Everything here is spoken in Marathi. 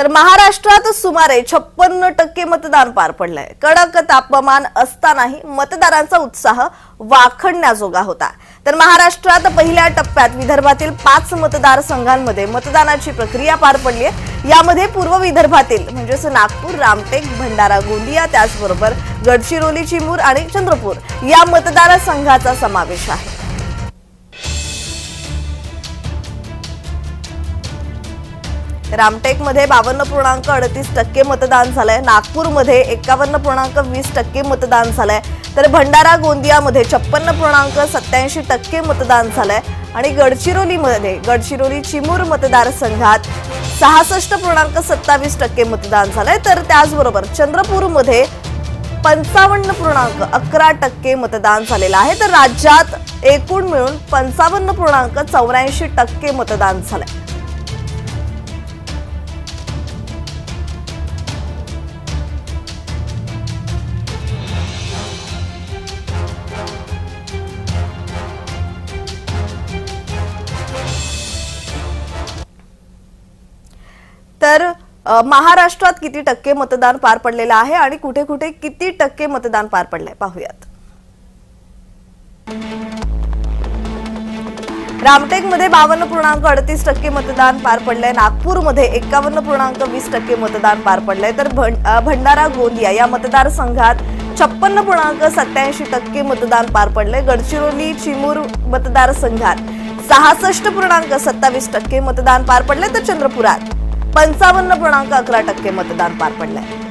तर महाराष्ट्रात सुमारे छप्पन्न टक्के मतदान पार पडलंय. कडक तापमान असतानाही मतदारांचा उत्साह वाखणण्याजोगा होता. तर महाराष्ट्रात पहिल्या टप्प्यात विदर्भातील पाच मतदारसंघांमध्ये मतदानाची प्रक्रिया पार पडली आहे. यामध्ये पूर्व विदर्भातील म्हणजेच नागपूर रामटेक भंडारा गोंदिया त्याचबरोबर गडचिरोली चिमूर आणि चंद्रपूर या मतदारसंघाचा समावेश आहे. रामटेकमध्ये बावन्न पूर्णांक अडतीस टक्के मतदान झालंय. नागपूरमध्ये एकावन्न पूर्णांक वीस टक्के मतदान झालंय. तर भंडारा गोंदियामध्ये छप्पन्न पूर्णांक सत्याऐंशी टक्के मतदान झालंय. आणि गडचिरोलीमध्ये गडचिरोली चिमूर मतदारसंघात सहासष्ट पूर्णांक सत्तावीस टक्के मतदान झालंय. तर त्याचबरोबर चंद्रपूरमध्ये पंचावन्न पूर्णांक अकरा टक्के मतदान झालेलं आहे. तर राज्यात एकूण मिळून पंचावन्न पूर्णांक चौऱ्याऐंशी टक्के मतदान झालंय. महाराष्ट्रात किती टक्के मतदान पार पडलेलं आहे आणि कुठे कुठे किती टक्के मतदान पार पडलंय? पाहूयात. रामटेकमध्ये बावन्न पूर्णांक अडतीस टक्के मतदान पार पडलंय. नागपूरमध्ये एकावन्न पूर्णांक वीस टक्के मतदान पार पडलंय. तर भंडारा गोंदिया या मतदारसंघात छप्पन्न पूर्णांक सत्याऐंशी टक्के मतदान पार पडलंय. गडचिरोली चिमूर मतदारसंघात सहासष्ट पूर्णांक सत्तावीस टक्के मतदान पार पडलंय. तर चंद्रपुरात पंचावन्न पूर्णांक अकरा टक्के मतदान पार पडलंय.